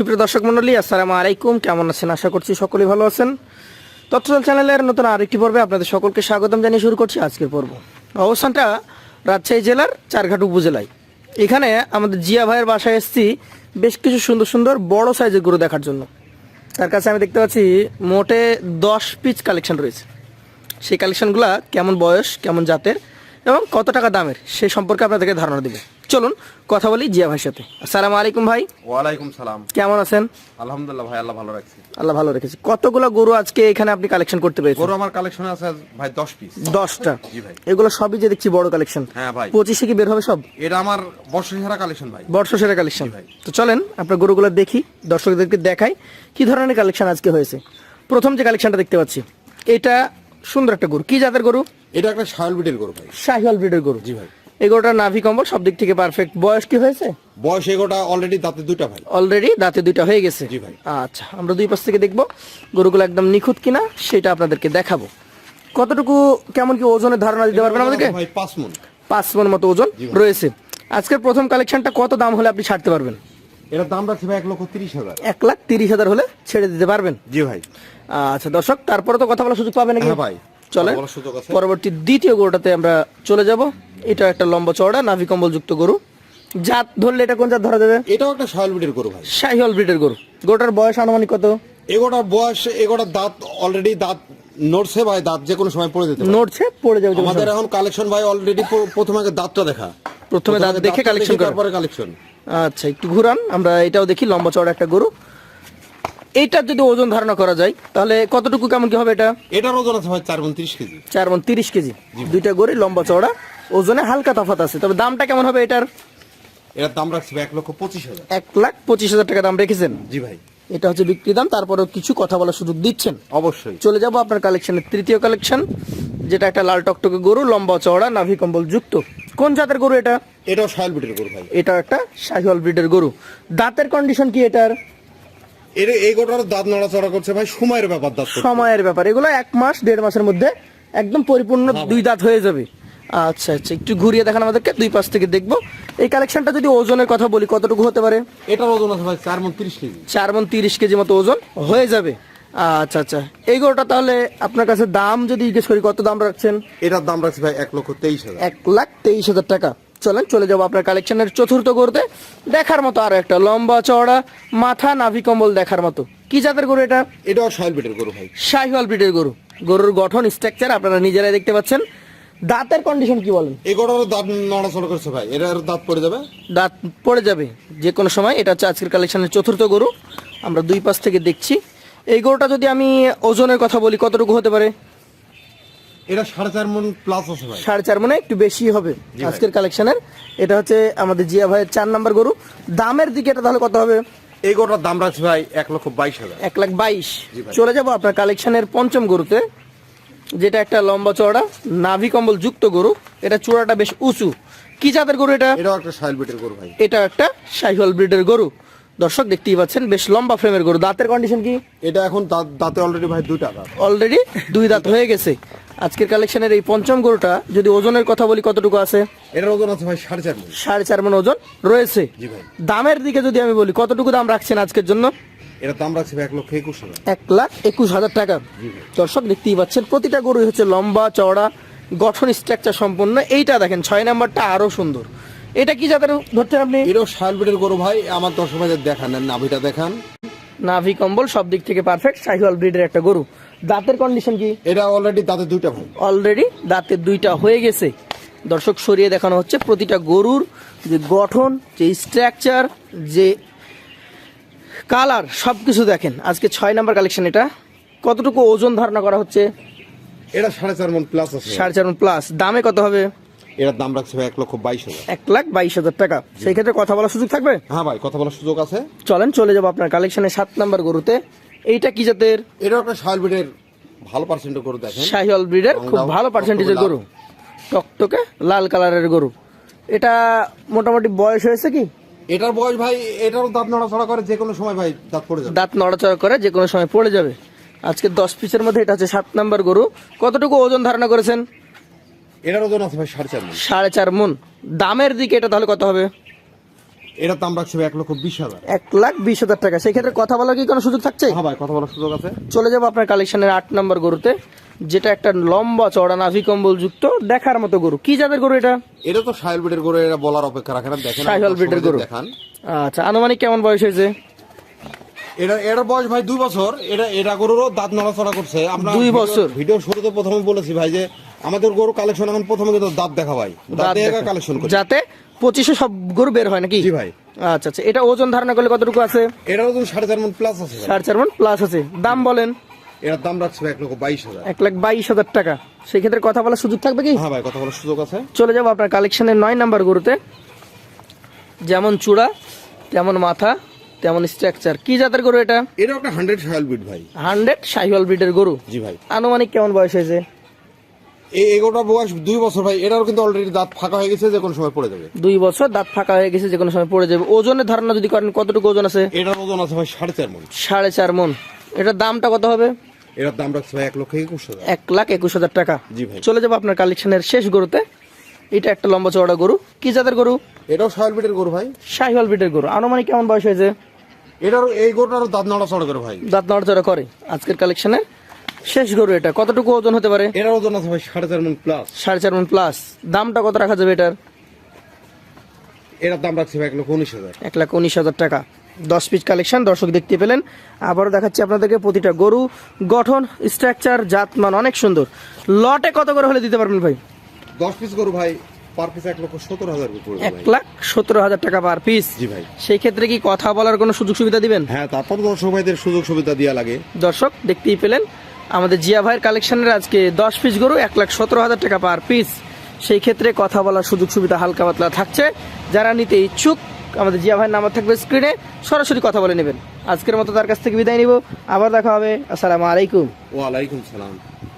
সুপ্রিয় দর্শক মন্ডলী আসসালামু আলাইকুম। কেমন আছেন? আশা করছি সকলেই ভালো আছেন। তথ্যদল চ্যানেলের নতুন আরেকটি পর্বে আপনাদের সকলকে স্বাগতম জানিয়ে শুরু করছি আজকের পর্ব। অবস্থানটা রাজশাহী জেলার চারঘাট উপজেলায়। এখানে আমাদের জিয়া ভাইয়ের বাসায় এসেছি বেশ কিছু সুন্দর সুন্দর বড় সাইজের গরু দেখার জন্য। তার কাছে আমি দেখতে পাচ্ছি মোটে দশ পিচ কালেকশন রয়েছে। সেই কালেকশনগুলো কেমন বয়স, কেমন জাতের এবং কত টাকা দামের, সে সম্পর্কে আপনাদেরকে ধারণা দেবে। চলুন কথা বলি জিয়া ভাইয়ের সাথে। আসসালামু আলাইকুম ভাই। ওয়ালাইকুম সালাম। কেমন আছেন? আলহামদুলিল্লাহ ভাই আল্লাহ ভালো রাখছে। আল্লাহ ভালো রেখেছে। কতগুলো গরু আজকে এখানে আপনি কালেকশন করতে পেরেছেন? গরু আমার কালেকশন আছে ভাই দশ পিস দশটা। জি ভাই। এগুলো সবই যে দেখছি বড় কালেকশন হ্যাঁ ভাই। পঁচিশে কি বের হবে সব? এটা আমার বর্ষসেরা কালেকশন ভাই। বর্ষ সেরা কালেকশন ভাই। তো চলেন আপনার গরুগুলো দেখি দর্শকদেরকে দেখাই কি ধরনের কালেকশন আজকে হয়েছে। প্রথম যে কালেকশনটা দেখতে পাচ্ছি এটা সুন্দর একটা গরু। কি জাতের গরু? এটা একটা শায়ল বিটের গরু ভাই। শাহল ব্রিডের গরু। জি ভাই। এই গরুটার নাভি কম্বল সব দিক থেকে পারফেক্ট বয়স কি হয়েছে? বয়স এগোটা অলরেডি দাঁতে দুইটা ভাই। অলরেডি দাঁতে দুইটা হয়ে গেছে? জি ভাই। আচ্ছা আমরা দুই পাশ থেকে দেখব গরুগুলো একদম নিখুঁত কিনা সেটা আপনাদেরকে দেখাবো। কতটুকু কেমন কি ওজনের ধারণা দিতে পারবেন আমাদেরকে? ভাই পাঁচ মন। পাঁচ মন মতো ওজন রয়েছে। আজকের প্রথম কালেকশনটা কত দাম হলে আপনি ছাড়তে পারবেন? এটার দাম রাখছে ভাই এক লক্ষ তিরিশ হাজার। এক লাখ তিরিশ হাজার হলে ছেড়ে দিতে পারবেন? জি ভাই। আচ্ছা দর্শক তারপরে তো কথা বলার সুযোগ পাবেন নাকি? হ্যাঁ ভাই। চলে কথা বলার সুযোগ আছে। পরবর্তী দ্বিতীয় গরুটাতে আমরা চলে যাব। এটা একটা লম্বা চওড়া নাভি কম্বল যুক্ত গরু। জাত ধরলে এটা কোন জাত ধরা যাবে? এটাও একটা শায়ল বিটের গরু ভাই। শাহিওয়াল ব্রিডের গরু। গরুটার বয়স আনুমানিক কত? এগোটার বয়স এগোটার দাঁত অলরেডি দাঁত নড়ছে ভাই দাঁত যে কোনো সময় পড়ে যেতে নড়ছে পড়ে যাবে আমাদের এখন কালেকশন ভাই অলরেডি প্রথমে আগে দাঁতটা দেখা। প্রথমে দাঁত দেখে কালেকশন তারপরে কালেকশন আচ্ছা একটু ঘুরান আমরা এটাও দেখি লম্বা চওড়া একটা গরু। এইটার যদি ওজন ধারণা করা যায় তাহলে কতটুকু কেমন কি হবে এটা? এটার ওজন আছে ভাই চার মন তিরিশ কেজি। চার মন তিরিশ কেজি। দুইটা গরু লম্বা চওড়া ওজনে হালকা তফাত আছে। তবে দামটা কেমন হবে এটার? এটার দাম রাখছে এক লক্ষ পঁচিশ হাজার। এক লাখ পঁচিশ হাজার টাকা দাম রেখেছেন? জি ভাই। এটা হচ্ছে বিক্রি দাম তারপরেও কিছু কথা বলার সুযোগ দিচ্ছেন? অবশ্যই। চলে যাব আপনার কালেকশনের তৃতীয় কালেকশন যেটা একটা লাল টকটকে গরু লম্বা চওড়া নাভি কম্বল যুক্ত। কোন জাতের গরু এটা? এটাও শায়ল ব্রিডের গরু ভাই। এটা একটা শাহিওয়াল ব্রিডের গরু। দাঁতের কন্ডিশন কি এটার? এর এই গোটার দাঁত নড়াচড়া করছে ভাই সময়ের ব্যাপার দাঁত সময়ের ব্যাপার। এগুলো এক মাস দেড় মাসের মধ্যে একদম পরিপূর্ণ দুই দাঁত হয়ে যাবে। আচ্ছা আচ্ছা একটু ঘুরিয়ে দেখান আমাদেরকে দুই পাশ থেকে দেখব। এই কালেকশনটা যদি ওজনের কথা বলি কতটুকু হতে পারে? এটার ওজন আছে ভাই চার মন তিরিশ কেজি। চার মন তিরিশ কেজি মতো ওজন হয়ে যাবে। আচ্ছা আচ্ছা এই গরুটা তাহলে আপনার কাছে দাম যদি জিজ্ঞেস করি কত দাম রাখছেন? এটার দাম রাখছে ভাই এক লক্ষ তেইশ হাজার। এক লাখ তেইশ হাজার টাকা। চলেন চলে যাব আপনার কালেকশনের চতুর্থ গরুতে। দেখার মতো আরও একটা লম্বা চওড়া মাথা নাভি কম্বল দেখার মতো। কি জাতের গরু এটা? এটাও শায়ল বিটের গরু ভাই। শাহিওয়াল ব্রিডের গরু। গরুর গঠন স্ট্রাকচার আপনারা নিজেরাই দেখতে পাচ্ছেন। দাঁতের কন্ডিশন কি বলেন? এই গরুর দাঁত নড়াচড়া করছে ভাই। এটার দাঁত পড়ে যাবে? দাঁত পড়ে যাবে। যে কোনো সময় এটা হচ্ছে আজকের কালেকশনের চতুর্থ গরু। আমরা দুই পাশ থেকে দেখছি। এই গরুটা যদি আমি ওজনের কথা বলি কতটুকু হতে পারে? এটা সাড়ে চার মন প্লাস আছে ভাই। সাড়ে চার মানে একটু বেশি হবে আজকের কালেকশনের। এটা হচ্ছে আমাদের জিয়া ভাইয়ের চার নাম্বার গরু। দামের দিকে এটা তাহলে কত হবে? এই গোটার দাম রাখছে ভাই এক লক্ষ বাইশ হাজার। এক লাখ বাইশ। চলে যাব আপনার কালেকশনের পঞ্চম গরুতে যেটা একটা লম্বা চওড়া নাভি কম্বল যুক্ত গরু। এটা চূড়াটা বেশ উঁচু। কি জাতের গরু এটা? এটাও একটা শায়ল বিটের গরু ভাই। এটা একটা শাহিওয়াল ব্রিডের গরু। দর্শক দেখতেই পাচ্ছেন বেশ লম্বা ফ্রেমের গরু। দাঁতের কন্ডিশন কি? এটা এখন দাঁত অলরেডি ভাই দুইটা দাঁত। অলরেডি দুই দাঁত হয়ে গেছে। আজকের কালেকশনের এই পঞ্চম গরুটা যদি ওজনের কথা বলি কতটুকু আছে? এটার ওজন আছে ভাই সাড়ে চার মন। সাড়ে চার মন ওজন রয়েছে। জি ভাই। দামের দিকে যদি আমি বলি কতটুকু দাম রাখছেন আজকের জন্য? এটার দাম রাখছে এক লক্ষ একুশ হাজার। এক লাখ একুশ হাজার টাকা। দর্শক দেখতেই পাচ্ছেন প্রতিটা গরুই হচ্ছে লম্বা চওড়া গঠন স্ট্রাকচার সম্পন্ন। এইটা দেখেন ছয় নাম্বারটা আরও সুন্দর। এটা কি জাতের ধরছেন আপনি? এটাও শায়ল গরু ভাই আমার ভাই দেখান নাভিটা দেখান। নাভি কম্বল সব দিক থেকে পারফেক্ট শাহিওয়াল ব্রিডের একটা গরু। দাঁতের কন্ডিশন কি? এটা অলরেডি দাঁতে দুইটা অলরেডি দাঁতের দুইটা হয়ে গেছে। দর্শক সরিয়ে দেখানো হচ্ছে প্রতিটা গরুর যে গঠন যে স্ট্রাকচার যে কালার সব কিছু দেখেন। আজকে ছয় নাম্বার কালেকশন এটা। কতটুকু ওজন ধারণা করা হচ্ছে? এটা সাড়ে চার মন প্লাস আছে। সাড়ে চার মন প্লাস দামে কত হবে? এটার দাম রাখছে ভাই এক লক্ষ বাইশ হাজার। এক লাখ বাইশ হাজার টাকা। সেই ক্ষেত্রে কথা বলার সুযোগ থাকবে? হ্যাঁ ভাই কথা বলার সুযোগ আছে। চলেন চলে যাব আপনার কালেকশনের সাত নাম্বার গরুতে। এইটা কি জাতের? এটাও একটা শায়ল ব্রিডের ভালো পার্সেন্ট করে দেখেন। শাহিওয়াল ব্রিডের খুব ভালো পার্সেন্টেজের গরু। টকটকে লাল কালারের গরু। এটা মোটামুটি বয়স হয়েছে কি? এটার বয়স ভাই এটারও দাঁত নড়াচড়া করে যে কোনো সময় ভাই দাঁত পড়ে যাবে। দাঁত নড়াচড়া করে যে কোনো সময় পড়ে যাবে। আজকে দশ পিসের মধ্যে এটা হচ্ছে সাত নাম্বার গরু। কতটুকু ওজন ধারণা করেছেন? এটার ওজন আছে ভাই সাড়ে চার মন। সাড়ে চার মন। দামের দিকে এটা তাহলে কত হবে? দাম রাখছে এক লক্ষ বিশ হাজার। এক লাখ বিশ হাজার টাকা। সেই ক্ষেত্রে কথা বলার কি কোনো সুযোগ থাকছে? হ্যাঁ ভাই কথা বলার সুযোগ আছে। চলে যাব আপনার কালেকশনের আট নম্বর গরুতে যেটা একটা লম্বা চড়া নাভি কম্বল যুক্ত দেখার মতো গরু। কি জাতের গরু এটা? এটা তো সাহেল বিটের করে এরা বলার অপেক্ষা রাখে না দেখেন এর সবাই গরু। দেখান। আচ্ছা আনুমানিক কেমন বয়স হয়েছে? এটা এটার বয়স ভাই দুই বছর এটা এটা গরুরও দাঁত নড়াচড়া করছে। আমরা দুই বছর? ভিডিও শুরুতে প্রথমে বলেছি ভাই যে আমাদের গরু কালেকশন এখন প্রথমে দাঁত দেখা ভাই। দাঁত দাঁত দেখা। কালেকশন করি। যাতে পঁচিশে সব গরু বের হয় নাকি? জি ভাই। আচ্ছা আচ্ছা। এটা ওজন ধারণা করলে কতটুকু আছে? এটারও তো সাড়ে চার মন প্লাস আছে সাড়ে চার মন প্লাস আছে। দাম বলেন। এটার দাম রাখছে এক লক্ষ বাইশ হাজার। এক লাখ বাইশ হাজার টাকা। সেই ক্ষেত্রে কথা বলার সুযোগ থাকবে কি? হ্যাঁ ভাই কথা বলার সুযোগ আছে। চলে যাব আপনার কালেকশনের নয় নাম্বার গরুতে। যেমন চূড়া তেমন মাথা তেমন স্ট্রাকচার কি জাতের গরু এটা? এটাও একটা হান্ড্রেড সাহেল বিট ভাই। হান্ড্রেড শাহিওয়াল ব্রিডের গরু। জি ভাই। আনুমানিক কেমন বয়স হয়েছে? এই এগোটা বয়স দুই বছর ভাই এটারও কিন্তু অলরেডি দাঁত ফাঁকা হয়ে গেছে যে কোনো সময় পড়ে যাবে। দুই বছর দাঁত ফাঁকা হয়ে গেছে যে কোনো সময় পড়ে যাবে। ওজনের ধারণা যদি করেন কতটুকু ওজন আছে? এটার ওজন আছে ভাই সাড়ে চার মন। সাড়ে চার মন। এটার দামটা কত হবে? এটার দাম রাখছে ভাই এক লক্ষ একুশ হাজার। এক লাখ একুশ হাজার টাকা। জি ভাই। চলে যাব আপনার কালেকশনের শেষ গরুতে। এটা একটা লম্বা চওড়া গরু। কি জাতের গরু? এটাও সাহেল বিটের গরু ভাই। শাহিওয়াল বিটের গরু। আনুমানিক কেমন বয়স হয়েছে? এটারও এই গরুটারও দাঁত নড়াচড়া করে ভাই। দাঁত নড়াচড়া করে। আজকের কালেকশনের শেষ গরু এটা। কতটুকু ওজন হতে পারে? এটার ওজন আছে ভাই সাড়ে চার মন প্লাস সাড়ে চার মন প্লাস দামটা কত রাখা যাবে এটার? এটার দাম রাখছি ভাই এক লক্ষ উনিশ হাজার। এক লাখ উনিশ হাজার টাকা। দশ পিস কালেকশন দর্শক দেখতে পেলেন। আবারও দেখাচ্ছি আপনাদেরকে প্রতিটা গরু। গঠন স্ট্রাকচার জাতমান অনেক সুন্দর। লটে কত করে হলে দিতে পারবেন ভাই? দশ পিস গরু ভাই পার পিস এক লক্ষ সত্তর হাজার পড়বে এক লাখ সতেরো হাজার টাকা পার পিস জি ভাই। সেই ক্ষেত্রে কি কথা বলার কোনো সুযোগ সুবিধা দিবেন? হ্যাঁ তারপর দর্শক ভাইদের সুযোগ সুবিধা দেওয়া লাগে। দর্শক দেখতেই পেলেন। আমাদের জিয়া ভাইয়ের কালেকশনের আজকে দশ পিস গরু, এক লাখ সতেরো হাজার টাকা পার পিস সেই ক্ষেত্রে কথা বলার সুযোগ সুবিধা হালকা পাতলা থাকছে। যারা নিতে ইচ্ছুক, আমাদের জিয়া ভাইয়ের নাম্বার থাকবে স্ক্রিনে সরাসরি কথা বলে নেবেন। আজকের মতো তার কাছ থেকে বিদায় নিব। আবার দেখা হবে। আসসালামু আলাইকুম। ওয়ালাইকুম সালাম।